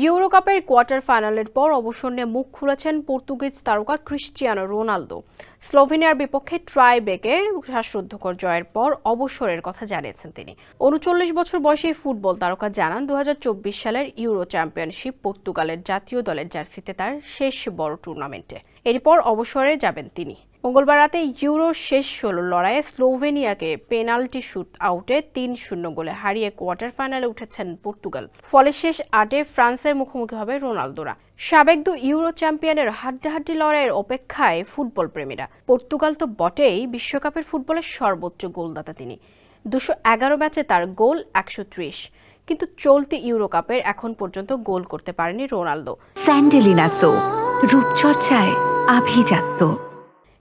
Euro কাপের quarter ফাইনালের পর অবসর নিয়ে মুখ খুলেছেন পর্তুগিজ তারকা ক্রিস্টিয়ানো রোনালদো। স্লোভেনিয়ার বিপক্ষে ট্রাই বেগে শ্বাসরুদ্ধকর জয়ের পর অবসরের কথা জানিয়েছেন তিনি। উনচল্লিশ বছর বয়সী ফুটবল তারকা জানান দু হাজার চব্বিশ সালের ইউরো চ্যাম্পিয়নশিপ পর্তুগালের জাতীয় দলের জার্সিতে তার শেষ বড় টুর্নামেন্টে এরপর অবসরে যাবেন তিনি। মঙ্গলবার রাতে ইউরো শেষ ষোলো লড়াইয়ে স্লোভেনিয়াকে পেনাল্টি শুট আউটে তিন শূন্য গোলে হারিয়ে কোয়ার্টার ফাইনালে উঠেছেন পর্তুগাল। ফলে শেষ আটে ফ্রান্সের মুখোমুখি হবে রোনালদোরা। সাবেক দু ইউরো চ্যাম্পিয়নের হাড্ডাহাড্ডি লড়াইয়ের অপেক্ষায় ফুটবল প্রেমীরা পর্তুগাল তো বটেই বিশ্বকাপের ফুটবলের সর্বোচ্চ গোলদাতা তিনি। দুশো এগারো ম্যাচে তার গোল একশো ত্রিশ। কিন্তু চলতি ইউরো কাপের এখন পর্যন্ত গোল করতে পারেনি রোনালদো। স্যান্ডেলিনা সো, রূপচর্চায় আভিজাত্য।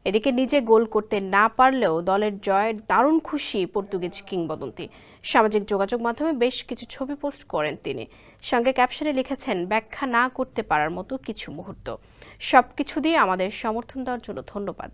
এদিকে নিজে গোল করতে না পারলেও দলের জয়ের দারুণ খুশি পর্তুগিজ কিংবদন্তি। সামাজিক যোগাযোগ মাধ্যমে বেশ কিছু ছবি পোস্ট করেন তিনি। সঙ্গে ক্যাপশনে লিখেছেন, ব্যাখ্যা না করতে পারার মতো কিছু মুহূর্ত। সবকিছু দিয়ে আমাদের সমর্থন দেওয়ার জন্য ধন্যবাদ।